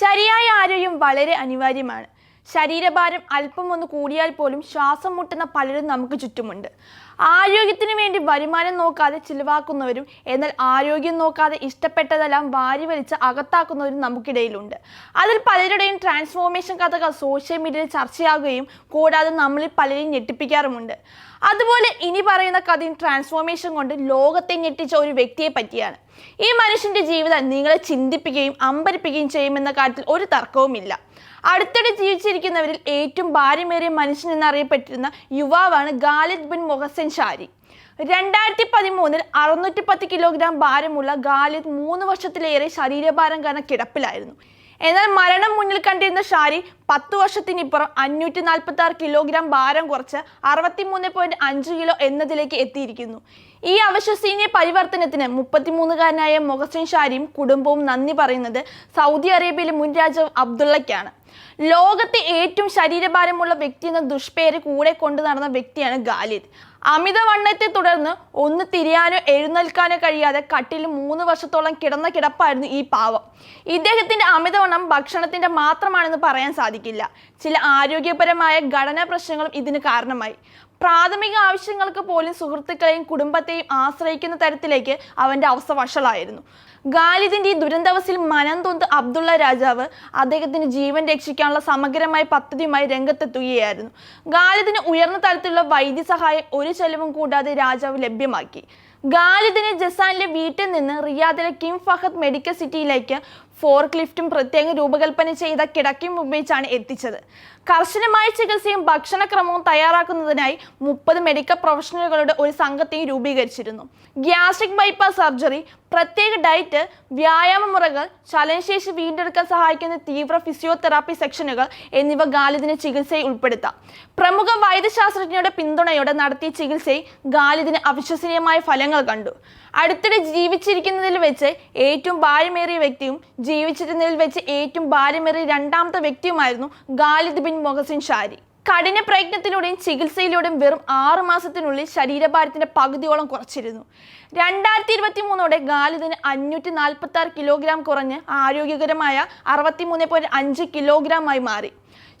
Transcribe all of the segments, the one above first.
ശരിയായ ആരോഗ്യം വളരെ അനിവാര്യമാണ്. ശരീരഭാരം അല്പം ഒന്ന് കൂടിയാൽ പോലും ശ്വാസം മുട്ടുന്ന പലരും നമുക്ക് ചുറ്റുമുണ്ട്. ആരോഗ്യത്തിന് വേണ്ടി വരുമാനം നോക്കാതെ ചിലവാക്കുന്നവരും എന്നാൽ ആരോഗ്യം നോക്കാതെ ഇഷ്ടപ്പെട്ടതെല്ലാം വാരി വലിച്ച് അകത്താക്കുന്നവരും നമുക്കിടയിലുണ്ട്. അതിൽ പലരുടെയും ട്രാൻസ്ഫോർമേഷൻ കഥകൾ സോഷ്യൽ മീഡിയയിൽ ചർച്ചയാകുകയും കൂടാതെ നമ്മളിൽ പലരെയും ഞെട്ടിപ്പിക്കാറുമുണ്ട്. അതുപോലെ ഇനി പറയുന്ന കഥയും ട്രാൻസ്ഫോർമേഷൻ കൊണ്ട് ലോകത്തെ ഞെട്ടിച്ച ഒരു വ്യക്തിയെ പറ്റിയാണ്. ഈ മനുഷ്യന്റെ ജീവിതം നിങ്ങളെ ചിന്തിപ്പിക്കുകയും അമ്പരിപ്പിക്കുകയും ചെയ്യുമെന്ന കാര്യത്തിൽ ഒരു തർക്കവുമില്ല. അടുത്തിടെ ജീവിച്ചിരിക്കുന്നവരിൽ ഏറ്റവും ഭാര്യമേറിയ മനുഷ്യൻ എന്നറിയപ്പെട്ടിരുന്ന യുവാവാണ് ഗാലിദ് ബിൻ മൊഹസൻ ഷാരി രണ്ടായിരത്തി പതിമൂന്നിൽ അറുന്നൂറ്റി പത്ത് കിലോഗ്രാം ഭാരമുള്ള ഗാലിദ് മൂന്ന് വർഷത്തിലേറെ ശരീരഭാരം കാരണം കിടപ്പിലായിരുന്നു. എന്നാൽ മരണം മുന്നിൽ കണ്ടിരുന്ന ഷാരി പത്ത് വർഷത്തിനിപ്പുറം അഞ്ഞൂറ്റി നാൽപ്പത്തി ആറ് കിലോഗ്രാം ഭാരം കുറച്ച് അറുപത്തിമൂന്ന് പോയിന്റ് അഞ്ച് കിലോ എന്നതിലേക്ക് എത്തിയിരിക്കുന്നു. ഈ അവിശ്വസനീയ പരിവർത്തനത്തിന് മുപ്പത്തിമൂന്നുകാരനായ മൊഹസിൻ ഷാരിയും കുടുംബവും നന്ദി പറയുന്നത് സൗദി അറേബ്യയിലെ മുൻ രാജാവ് അബ്ദുള്ളയ്ക്കാണ്. ലോകത്തെ ഏറ്റവും ശരീരഭാരമുള്ള വ്യക്തി എന്ന ദുഷ്പേര് കൂടെ കൊണ്ടു നടന്ന വ്യക്തിയാണ് ഗാലിദ് അമിതവണ്ണത്തെ തുടർന്ന് ഒന്ന് തിരിയാനോ എഴുന്നേൽക്കാനോ കഴിയാതെ കട്ടിൽ മൂന്ന് വർഷത്തോളം കിടന്ന കിടപ്പായിരുന്നു ഈ പാവം. ഇദ്ദേഹത്തിന്റെ അമിതവണ്ണം ഭക്ഷണത്തിന്റെ മാത്രമാണെന്ന് പറയാൻ സാധിക്കില്ല. ചില ആരോഗ്യപരമായ ഘടനാ പ്രശ്നങ്ങളും ഇതിന് കാരണമായി. പ്രാഥമിക ആവശ്യങ്ങൾക്ക് പോലും സുഹൃത്തുക്കളെയും കുടുംബത്തെയും ആശ്രയിക്കുന്ന തരത്തിലേക്ക് അവന്റെ അവസ്ഥ വഷളായിരുന്നു. ഗാലിദിന്റെ ഈ ദുരന്തവസിൽ മനം തൊന്ത് അബ്ദുള്ള രാജാവ് അദ്ദേഹത്തിന് ജീവൻ രക്ഷിക്കാനുള്ള സമഗ്രമായ പദ്ധതിയുമായി രംഗത്തെത്തുകയായിരുന്നു. ഗാലിദിന് ഉയർന്ന തലത്തിലുള്ള വൈദ്യസഹായം ഒരു ചെലവും കൂടാതെ രാജാവ് ലഭ്യമാക്കി. ഗാലിദിനെ ജസാനിലെ വീട്ടിൽ നിന്ന് റിയാദിലെ കിം ഫഹദ് മെഡിക്കൽ സിറ്റിയിലേക്ക് ഫോർക്ക് ലിഫ്റ്റും പ്രത്യേകം രൂപകൽപ്പന ചെയ്ത കിടക്കയും ഉപയോഗിച്ചാണ് എത്തിച്ചത്. കർശനമായ ചികിത്സയും ഭക്ഷണക്രമവും തയ്യാറാക്കുന്നതിനായി മുപ്പത് മെഡിക്കൽ പ്രൊഫഷണലുകളുടെ ഒരു സംഘത്തെയും രൂപീകരിച്ചിരുന്നു. ഗ്യാസ്ട്രിക് ബൈപ്പാസ് സർജറി പ്രത്യേക ഡയറ്റ് വ്യായാമ മുറകൾ ചലനശേഷി വീണ്ടെടുക്കാൻ സഹായിക്കുന്ന തീവ്ര ഫിസിയോതെറാപ്പി സെക്ഷനുകൾ എന്നിവ ഗാലിദിന് ചികിത്സയിൽ ഉൾപ്പെടുത്താം. പ്രമുഖ വൈദ്യശാസ്ത്രജ്ഞരുടെ പിന്തുണയോടെ നടത്തിയ ചികിത്സയിൽ ഗാലിദിന് അവിശ്വസനീയമായ ഫലങ്ങൾ കണ്ടു. അടുത്തിടെ ജീവിച്ചിരിക്കുന്നതിൽ വെച്ച് ഏറ്റവും ഭാര്യമേറിയ വ്യക്തിയും ജീവിച്ചിരുന്നതിൽ വെച്ച് ഏറ്റവും ഭാര്യമേറിയ രണ്ടാമത്തെ വ്യക്തിയുമായിരുന്നു ഗാലിദ് ബിൻ മൊഹസിൻ ഷാരി. കഠിന പ്രയത്നത്തിലൂടെയും ചികിത്സയിലൂടെയും വെറും ആറ് മാസത്തിനുള്ളിൽ ശരീരഭാരത്തിന്റെ പകുതിയോളം കുറച്ചിരുന്നു. രണ്ടായിരത്തി ഇരുപത്തി മൂന്നോടെ ഗാലിദിന് അഞ്ഞൂറ്റി നാൽപ്പത്തി ആറ് കിലോഗ്രാം കുറഞ്ഞ് ആരോഗ്യകരമായ അറുപത്തിമൂന്ന് പോയിന്റ് അഞ്ച് കിലോഗ്രാമായി മാറി.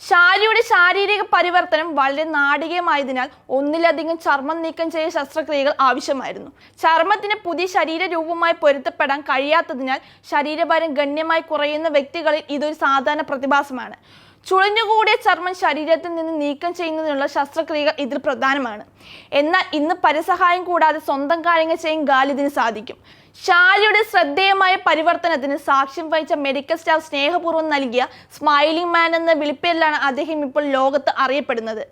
ഷാരിയുടെ ശാരീരിക പരിവർത്തനം വളരെ നാടികമായതിനാൽ ഒന്നിലധികം ചർമ്മം നീക്കം ചെയ്ത ശസ്ത്രക്രിയകൾ ആവശ്യമായിരുന്നു. ചർമ്മത്തിന് പുതിയ ശരീര രൂപവുമായി പൊരുത്തപ്പെടാൻ കഴിയാത്തതിനാൽ ശരീരഭാരം ഗണ്യമായി കുറയുന്ന വ്യക്തികളിൽ ഇതൊരു സാധാരണ പ്രതിഭാസമാണ്. ചുളിഞ്ഞുകൂടിയ ചർമ്മം ശരീരത്തിൽ നിന്ന് നീക്കം ചെയ്യുന്നതിനുള്ള ശസ്ത്രക്രിയകൾ ഇതിൽ പ്രധാനമാണ്. എന്നാൽ ഇന്ന് പരസഹായം കൂടാതെ സ്വന്തം കാര്യങ്ങൾ ചെയ്യാൻ ഗാലിദിന് സാധിക്കും. ഷാരിയുടെ ശ്രദ്ധേയമായ പരിവർത്തനത്തിന് സാക്ഷ്യം വഹിച്ച മെഡിക്കൽ സ്റ്റാഫ് സ്നേഹപൂർവം നൽകിയ സ്മൈലിംഗ് മാൻ എന്ന വിളിപ്പേരിലാണ് അദ്ദേഹം ഇപ്പോൾ ലോകത്ത് അറിയപ്പെടുന്നത്.